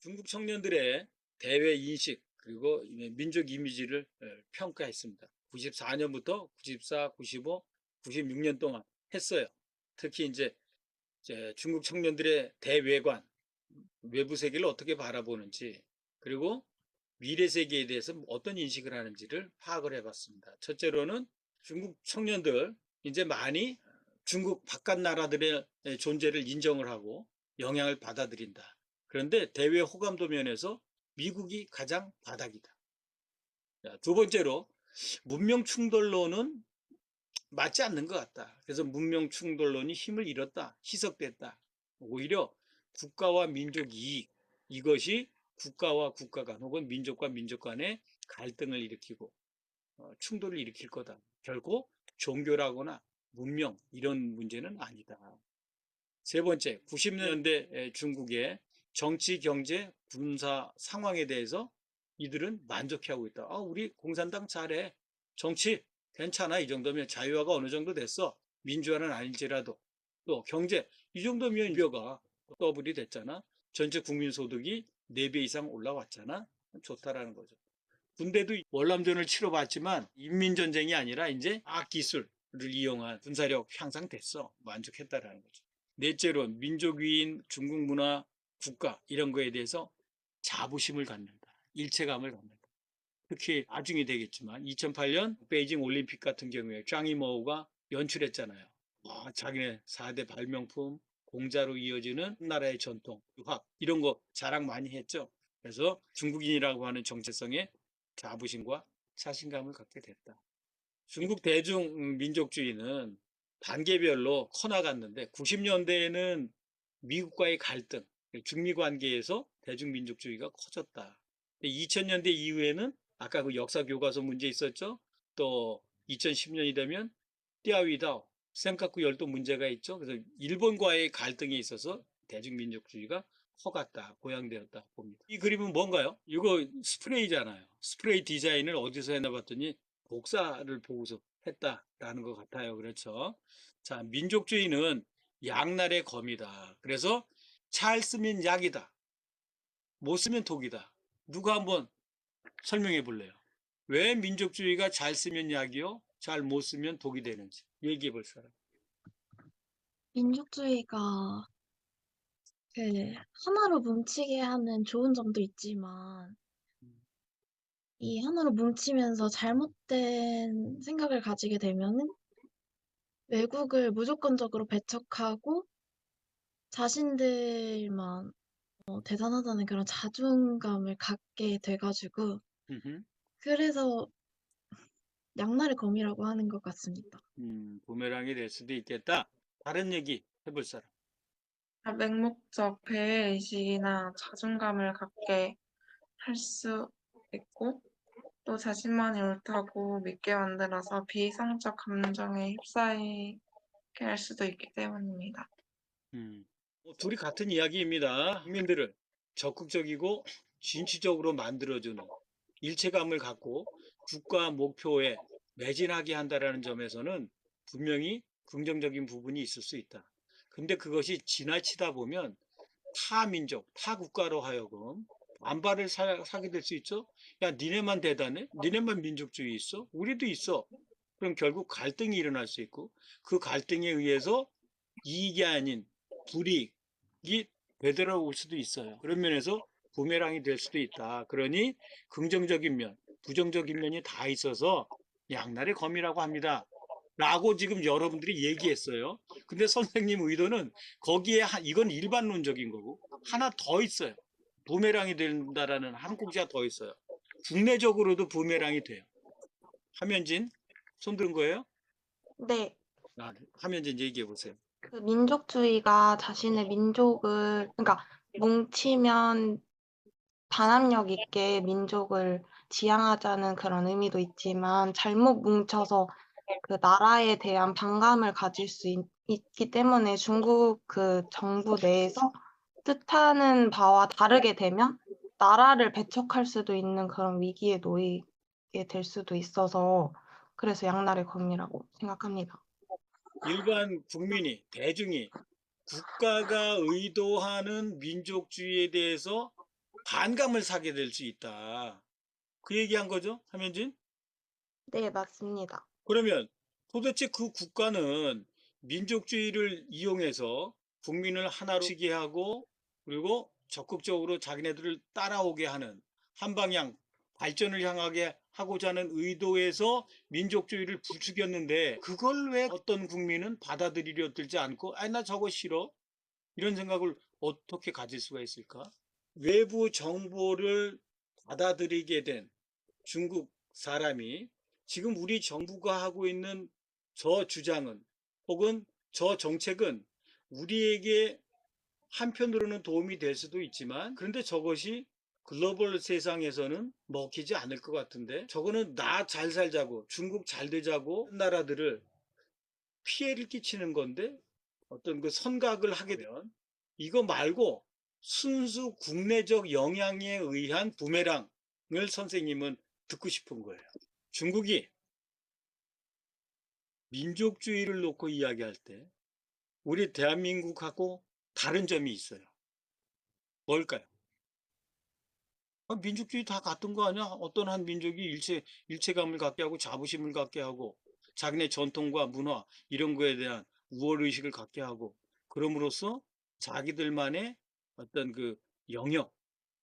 중국 청년들의 대외 인식 그리고 민족 이미지를 어, 평가했습니다. 94년부터 94, 95, 96년 동안 했어요. 특히 이제 이제 중국 청년들의 대외관, 외부 세계를 어떻게 바라보는지 그리고 미래 세계에 대해서 어떤 인식을 하는지를 파악을 해봤습니다. 첫째로는 중국 청년들 이제 많이 중국 바깥 나라들의 존재를 인정을 하고 영향을 받아들인다. 그런데 대외 호감도 면에서 미국이 가장 바닥이다. 자, 두 번째로 문명 충돌론은 맞지 않는 것 같다. 그래서 문명 충돌론이 힘을 잃었다. 희석됐다. 오히려 국가와 민족 이익 이것이 국가와 국가 간 혹은 민족과 민족 간의 갈등을 일으키고 어, 충돌을 일으킬 거다. 결코 종교라거나 문명 이런 문제는 아니다. 세 번째, 90년대 중국의 정치, 경제, 군사 상황에 대해서 이들은 만족해하고 있다. 아, 우리 공산당 잘해. 정치 괜찮아. 이 정도면 자유화가 어느 정도 됐어. 민주화는 아닐지라도 또 경제 이 정도면 벼가 더블이 됐잖아. 전체 국민 소득이 4배 이상 올라왔잖아. 좋다라는 거죠. 군대도 월남전을 치러봤지만 인민전쟁이 아니라 이제 악기술을 이용한 군사력 향상됐어. 만족했다라는 거죠. 넷째로 민족위인 중국 문화, 국가 이런 거에 대해서 자부심을 갖는다. 일체감을 갖는다. 특히 나중에 되겠지만 2008년 베이징 올림픽 같은 경우에 짱이모우가 연출했잖아요. 와, 자기네 4대 발명품, 공자로 이어지는 나라의 전통, 유학 이런 거 자랑 많이 했죠. 그래서 중국인이라고 하는 정체성에 자부심과 자신감을 갖게 됐다. 중국 대중민족주의는 단계별로 커나갔는데 90년대에는 미국과의 갈등, 중미 관계에서 대중민족주의가 커졌다. 2000년대 이후에는 아까 그 역사 교과서 문제 있었죠? 또 2010년이 되면 띠아위다오, 센카쿠 열도 문제가 있죠. 그래서 일본과의 갈등에 있어서 대중민족주의가 커갔다, 고양되었다 봅니다. 이 그림은 뭔가요? 이거 스프레이잖아요. 스프레이 디자인을 어디서 했나 봤더니 복사를 보고서 했다라는 것 같아요. 그렇죠? 자, 민족주의는 양날의 검이다. 그래서 잘 쓰면 약이다. 못 쓰면 독이다. 누가 한번 설명해 볼래요? 왜 민족주의가 잘 쓰면 약이요? 잘 못 쓰면 독이 되는지 얘기해 볼 사람. 민족주의가 그 하나로 뭉치게 하는 좋은 점도 있지만 이 하나로 뭉치면서 잘못된 생각을 가지게 되면은 외국을 무조건적으로 배척하고 자신들만 어, 대단하다는 그런 자존감을 갖게 돼가지고 음흠. 그래서 양날의 검이라고 하는 것 같습니다. 음, 부메랑이 될 수도 있겠다. 다른 얘기 해볼 사람. 아, 맹목적 배회의식이나 자존감을 갖게 할 수 있고, 또 자신만이 옳다고 믿게 만들어서 비이성적 감정에 휩싸이게 할 수도 있기 때문입니다. 음. 뭐 둘이 같은 이야기입니다. 국민들을 적극적이고 진취적으로 만들어주는 일체감을 갖고 국가 목표에 매진하게 한다라는 점에서는 분명히 긍정적인 부분이 있을 수 있다. 근데 그것이 지나치다 보면 타 민족, 타 국가로 하여금 안발을 사, 사게 될 수 있죠. 야, 니네만 대단해? 니네만 민족주의 있어? 우리도 있어. 그럼 결국 갈등이 일어날 수 있고 그 갈등에 의해서 이익이 아닌 불이익이 되돌아올 수도 있어요. 그런 면에서 부메랑이 될 수도 있다. 그러니 긍정적인 면, 부정적인 면이 다 있어서 양날의 검이라고 합니다. 라고 지금 여러분들이 얘기했어요. 근데 선생님 의도는 거기에 한- 이건 일반론적인 거고 하나 더 있어요. 부메랑이 된다라는 한 국자 더 있어요. 국내적으로도 부메랑이 돼요. 하면진 손 드는 거예요? 네, 아, 하면진 얘기해 보세요. 그 민족주의가 자신의 민족을, 그러니까 뭉치면 단합력 있게 민족을 지향하자는 그런 의미도 있지만 잘못 뭉쳐서 그 나라에 대한 반감을 가질 수 있, 있기 때문에 중국 그 정부 내에서 뜻하는 바와 다르게 되면 나라를 배척할 수도 있는 그런 위기에 놓이게 될 수도 있어서 그래서 양날의 검이라고 생각합니다. 일반 국민이 대중이 국가가 의도하는 민족주의에 대해서 반감을 사게 될 수 있다. 그 얘기한 거죠, 하면진? 네, 맞습니다. 그러면 도대체 그 국가는 민족주의를 이용해서 국민을 하나로 치게 하고 그리고 적극적으로 자기네들을 따라오게 하는 한 방향 발전을 향하게 하고자 하는 의도에서 민족주의를 부추겼는데 그걸 왜 어떤 국민은 받아들이려 들지 않고 아 나 저거 싫어 이런 생각을 어떻게 가질 수가 있을까? 외부 정보를 받아들이게 된 중국 사람이 지금 우리 정부가 하고 있는 저 주장은 혹은 저 정책은 우리에게 한편으로는 도움이 될 수도 있지만 그런데 저것이 글로벌 세상에서는 먹히지 않을 것 같은데 저거는 나 잘 살자고 중국 잘 되자고 나라들을 피해를 끼치는 건데 어떤 그 선각을 하게 되면 이거 말고 순수 국내적 영향에 의한 부메랑을 선생님은 듣고 싶은 거예요. 중국이 민족주의를 놓고 이야기할 때 우리 대한민국하고 다른 점이 있어요. 뭘까요? 아, 민족주의 다 같은 거 아니야? 어떤 한 민족이 일체, 일체감을 갖게 하고 자부심을 갖게 하고 자기네 전통과 문화 이런 거에 대한 우월의식을 갖게 하고 그럼으로써 자기들만의 어떤 그 영역,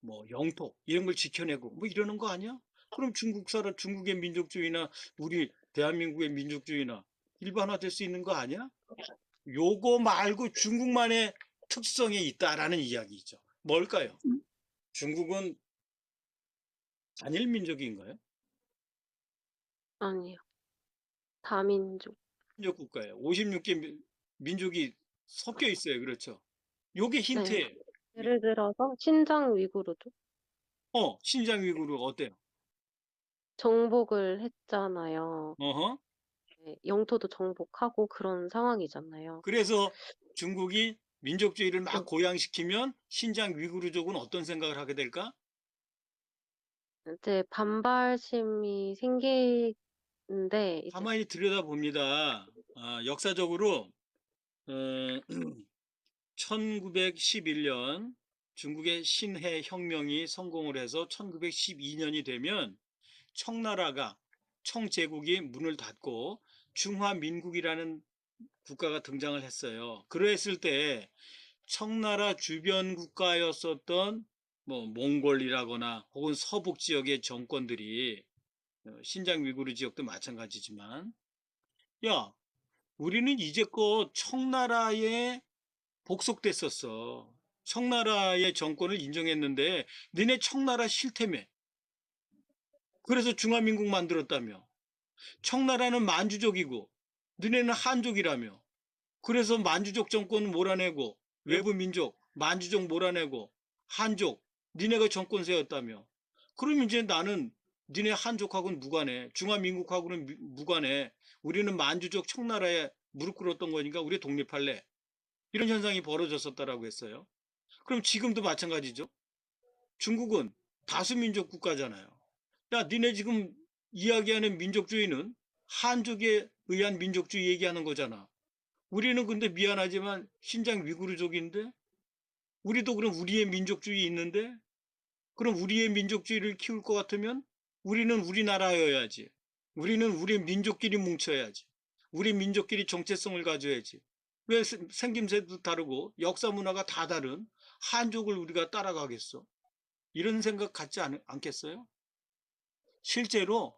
뭐 영토 이런 걸 지켜내고 뭐 이러는 거 아니야? 그럼 중국 사람, 중국의 민족주의나 우리 대한민국의 민족주의나 일반화될 수 있는 거 아니야? 요거 말고 중국만의 특성이 있다라는 이야기죠. 뭘까요? 중국은 단일 민족인가요? 아니요. 다민족. 민족 국가예요. 56개 민족이 섞여 있어요. 그렇죠? 요게 힌트예요. 예를 들어서 신장 위구르도 어, 신장 위구르 어때요? 정복을 했잖아요. 어허. 네, 영토도 정복하고 그런 상황이잖아요. 그래서 중국이 민족주의를 막 음. 고양시키면 신장 위구르족은 어떤 생각을 하게 될까? 이제 반발심이 생기는데 이제 가만히 들여다봅니다. 아, 역사적으로 어, 1911년 중국의 신해 혁명이 성공을 해서 1912년이 되면 청나라가 청제국이 문을 닫고 중화민국이라는 국가가 등장을 했어요. 그랬을 때 청나라 주변 국가였었던 뭐 몽골이라거나 혹은 서북 지역의 정권들이 어, 신장 위구르 지역도 마찬가지지만 야 우리는 이제껏 청나라에 복속됐었어. 청나라의 정권을 인정했는데 너네 청나라 싫다며. 그래서 중화민국 만들었다며. 청나라는 만주족이고 너네는 한족이라며. 그래서 만주족 정권 몰아내고 외부 민족 만주족 몰아내고 한족 니네가 정권 세웠다며. 그럼 이제 나는 니네 한족하고는 무관해. 중화민국하고는 미- 무관해. 우리는 만주족 청나라에 무릎 꿇었던 거니까 우리 독립할래. 이런 현상이 벌어졌었다라고 했어요. 그럼 지금도 마찬가지죠. 중국은 다수민족 국가잖아요. 야, 니네 지금 이야기하는 민족주의는 한족에 의한 민족주의 얘기하는 거잖아. 우리는 근데 미안하지만 신장 위구르족인데 우리도 그럼 우리의 민족주의 있는데 그럼 우리의 민족주의를 키울 것 같으면 우리는 우리나라여야지. 우리는 우리 민족끼리 뭉쳐야지. 우리 민족끼리 정체성을 가져야지. 왜 생- 생김새도 다르고 역사 문화가 다 다른 한족을 우리가 따라가겠어? 이런 생각 갖지 않, 않겠어요? 실제로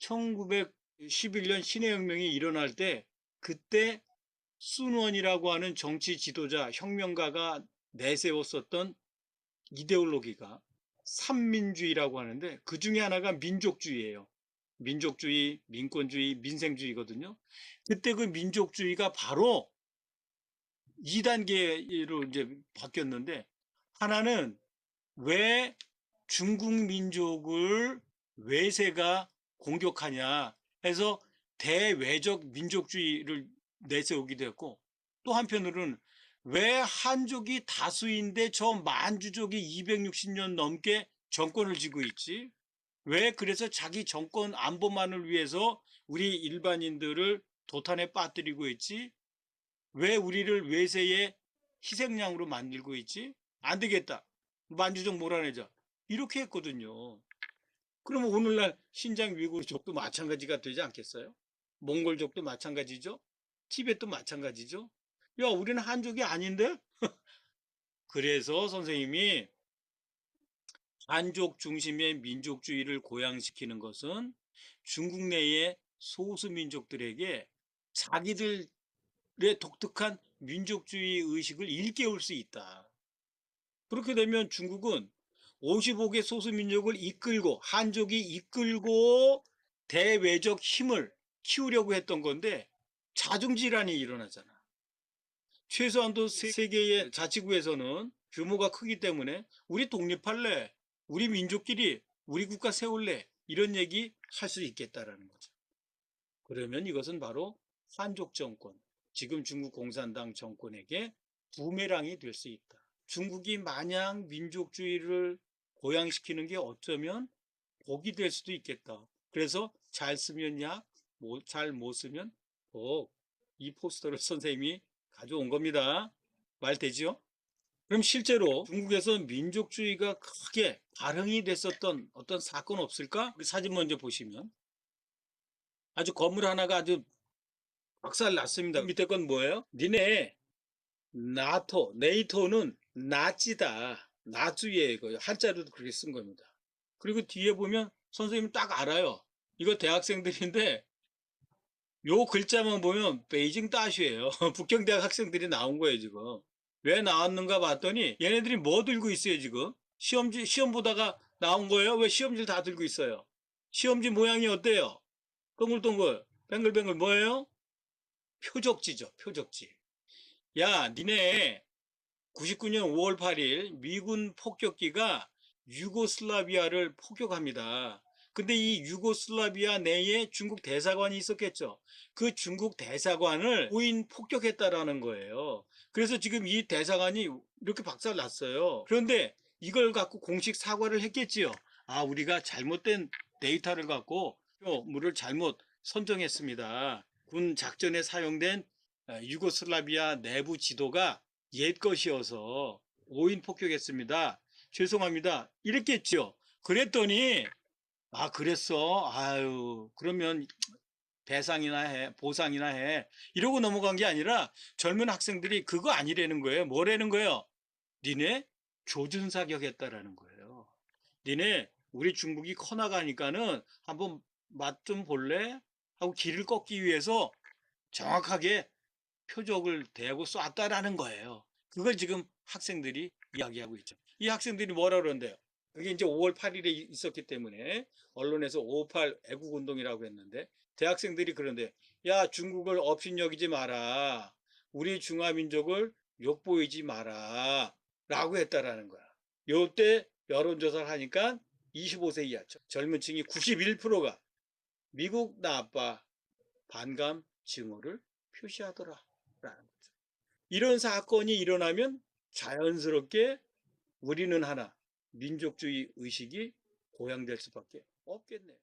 1911년 신해혁명이 일어날 때 그때 순원이라고 하는 정치 지도자, 혁명가가 내세웠었던 이데올로기가 삼민주의라고 하는데 그 중에 하나가 민족주의예요. 민족주의, 민권주의, 민생주의거든요. 그때 그 민족주의가 바로 2단계로 이제 바뀌었는데 하나는 왜 중국 민족을 외세가 공격하냐 해서 대외적 민족주의를 내세우기도 했고 또 한편으로는 왜 한족이 다수인데 저 만주족이 260년 넘게 정권을 쥐고 있지? 왜 그래서 자기 정권 안보만을 위해서 우리 일반인들을 도탄에 빠뜨리고 있지? 왜 우리를 외세의 희생양으로 만들고 있지? 안 되겠다. 만주족 몰아내자. 이렇게 했거든요. 그러면 오늘날 신장 위구르족도 마찬가지가 되지 않겠어요? 몽골족도 마찬가지죠? 티벳도 마찬가지죠? 야, 우리는 한족이 아닌데? 그래서 선생님이 한족 중심의 민족주의를 고양시키는 것은 중국 내의 소수민족들에게 자기들의 독특한 민족주의 의식을 일깨울 수 있다. 그렇게 되면 중국은 55개 소수민족을 이끌고 한족이 이끌고 대외적 힘을 키우려고 했던 건데 자중질환이 일어나잖아. 최소한도 세- 세계의 자치구에서는 규모가 크기 때문에 우리 독립할래, 우리 민족끼리 우리 국가 세울래 이런 얘기 할 수 있겠다라는 거죠. 그러면 이것은 바로 한족 정권, 지금 중국 공산당 정권에게 부메랑이 될 수 있다. 중국이 마냥 민족주의를 고양시키는 게 어쩌면 복이 될 수도 있겠다. 그래서 잘 쓰면 약, 잘 못 쓰면 복. 이 포스터를 선생님이 가져온 겁니다. 말 되지요? 그럼 실제로 중국에서 민족주의가 크게 발흥이 됐었던 어떤 사건 없을까? 우리 사진 먼저 보시면 아주 건물 하나가 아주 박살 났습니다. 밑에 건 뭐예요? 니네 나토, 네이토는 나치다. 나주의 이거 한자로도 그렇게 쓴 겁니다. 그리고 뒤에 보면 선생님 딱 알아요. 이거 대학생들인데 요 글자만 보면 베이징 따슈예요. 북경대학 학생들이 나온 거예요, 지금. 왜 나왔는가 봤더니 얘네들이 뭐 들고 있어요, 지금? 시험지 시험 보다가 나온 거예요? 왜 시험지를 다 들고 있어요? 시험지 모양이 어때요? 동글동글, 뱅글뱅글 뭐예요? 표적지죠, 표적지. 야, 니네 99년 5월 8일 미군 폭격기가 유고슬라비아를 폭격합니다. 근데 이 유고슬라비아 내에 중국 대사관이 있었겠죠. 그 중국 대사관을 오인 폭격했다라는 거예요. 그래서 지금 이 대사관이 이렇게 박살 났어요. 그런데 이걸 갖고 공식 사과를 했겠지요. 아, 우리가 잘못된 데이터를 갖고 물을 잘못 선정했습니다. 군 작전에 사용된 아, 유고슬라비아 내부 지도가 옛 것이어서 오인 폭격했습니다. 죄송합니다. 이랬겠죠. 그랬더니 아 그랬어. 아유 그러면 배상이나 해 보상이나 해 이러고 넘어간 게 아니라 젊은 학생들이 그거 아니라는 거예요. 뭐라는 거예요? 니네 조준 사격했다라는 거예요. 니네 우리 중국이 커나가니까는 한번 맛 좀 볼래? 하고 길을 꺾기 위해서 정확하게 표적을 대고 쐈다라는 거예요. 그걸 지금 학생들이 이야기하고 있죠. 이 학생들이 뭐라 그러는데요? 그게 이제 5월 8일에 있었기 때문에 언론에서 5.58 애국운동이라고 했는데 대학생들이 그런데 야 중국을 업신여기지 마라. 우리 중화민족을 욕보이지 마라. 라고 했다라는 거야. 요때 여론조사를 하니까 25세 이하 젊은 층이 91%가 미국 나빠 반감 증오를 표시하더라. 라는 거죠. 이런 사건이 일어나면 자연스럽게 우리는 하나 민족주의 의식이 고양될 수밖에 없겠네요.